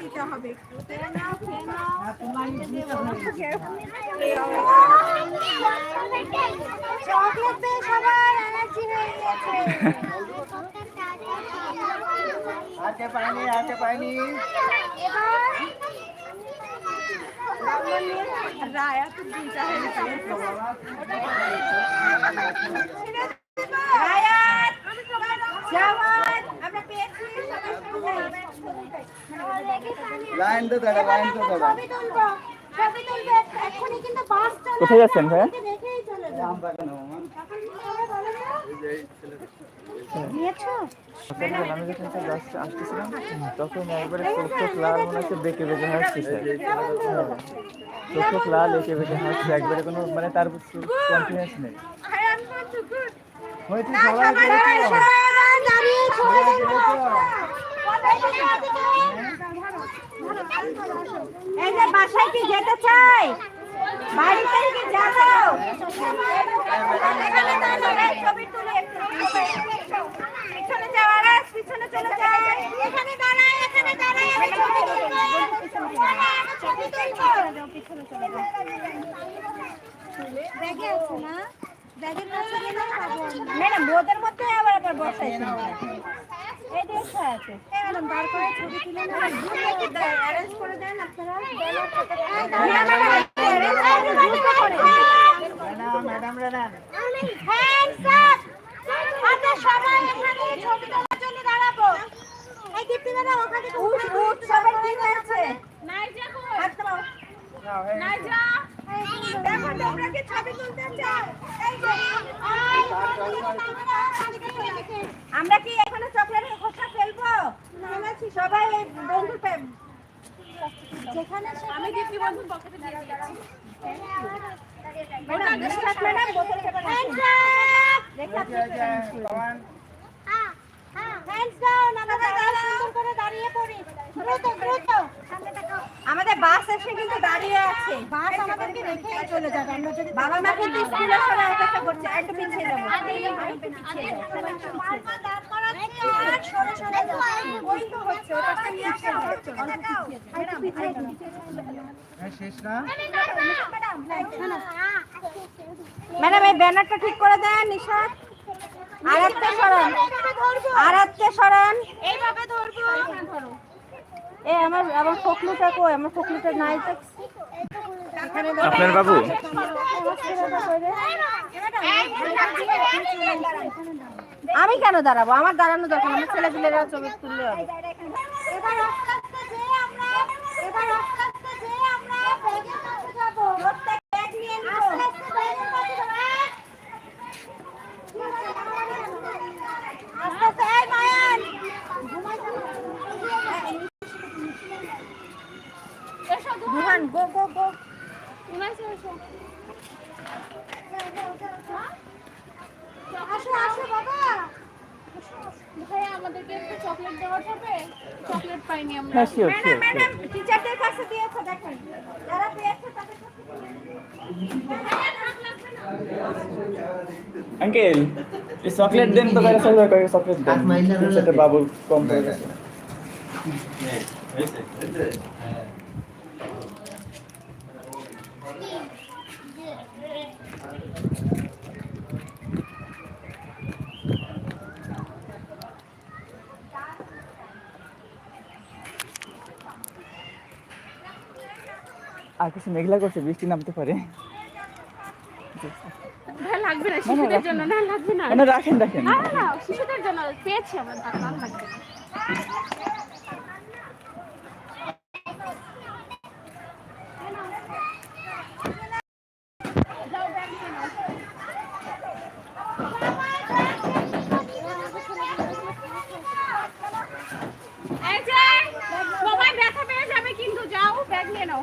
নিতে হবে চকলেট সবার এনার্জি হয়ে গেছে হাতে পাইনি হাতে পাইনি রায়া তো দুইটা হয়ে গেছে রায়াত, জামাত, আমরা পেয়েছি, সবাই সবাই। লাইন তো দাঁড়া লাইন তো দাঁড়া কোথায় যাচ্ছেন ভাইয়া? আম যখন জাস্ট আসতেছিলাম তখন একবারে চোখ চোখ লাল মনে হচ্ছে বেঁকে বেঁকে হাসছে চোখ চোখ লাল এঁকে বেঁকে হাসছে একবারে কোনো মানে তার কনফিডেন্স নেই সবাই দাঁড়িয়ে তুলবো। এই যে বাসায় কি যেতে চাই বাড়িতে কি যাব এখানে দাঁড়াও, এই ছবি তুলি পিছনে যাও, পিছনে চলে যাও। এখানে দাঁড়াই, এখানে দাঁড়াই, আমি ছবি তুলবো। আমি ছবি তুলবো। ব্যাগে আছে না ব্যাগের কাছে গেলে পাবো ম্যাডাম রোদের মধ্যে আবার আবার বসাইছে দেখো তোমরা কি ছবি তুলতে চাও আমরা কি সবাই এই বন্ধু যেখানে আমি দীপ্তি বন্ধুর পকেটে দিয়ে দিয়েছি ম্যাডাম বিশ্বাস ম্যাডাম বোতল পেপার দেখা পাওয়ান হ্যান্ডস ডাউন আমরা সুন্দর করে দাঁড়িয়ে পড়ি দ্রুত দ্রুত আমাদের বাস এসে কিন্তু দাঁড়িয়ে আছে বাস আমাদেরকে রেখে চলে যাবে আমরা যদি বাবা মা কিন্তু স্কুলের সময় অপেক্ষা করছে একটু পিছিয়ে যাব হ্যাঁ ম্যাডাম এই ব্যানারটা ঠিক করে দেন নিশাদ আর একটা সরান। আর একটা সরান। এইভাবে ধরবো। এ আমার আমার ফকলুটা কই? আমার ফকলুটা নাই তো। আপনার বাবু? আমি কেন দাঁড়াবো? আমার দাঁড়ানো দরকার আমার ছেলে পিলেরা ছবি তুললে হবে। দুহান গো গো গো। আসো আসো বাবা। ভাইয়া আমাদেরকে একটু চকলেট দেওয়া যাবে? চকলেট পাইনি আমরা। হ্যাঁ শিওর শিওর ম্যাডাম টিচারদের কাছে দিয়েছে দেখেন। যারা পেয়েছে তাদের আঙ্কেল এই চকলেট দেন তো বাইরে সবাই কয়েক চকলেট দেন। সেটা বাবু কম হয়ে গেছে। কিছু মেঘলা করছে বৃষ্টি নামতে পারে। লাগবে না শিশুদের জন্য না লাগবে না। রাখেন রাখেন। না না, না শিশুদের জন্য পেয়েছি আমরা তার লাগবে না। এই যে, সবাই ব্যথা যাবে কিন্তু যাও ব্যাগ নিয়ে নাও।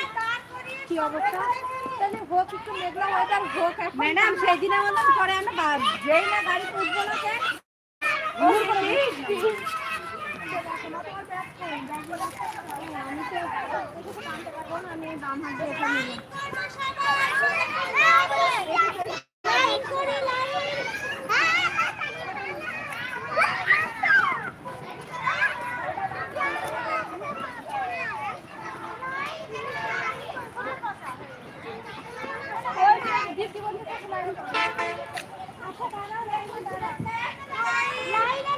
কি অবস্থা তাহলে হোক একটু মেঘলা ওয়েদার হোক ম্যাডাম সেই দিনের মতন পরে আমি যেই না গাড়ি উঠবো না আমি দাম হাত দিয়ে। আচ্ছা দাঁড়াও লাইনে দাঁড়াও লাইনে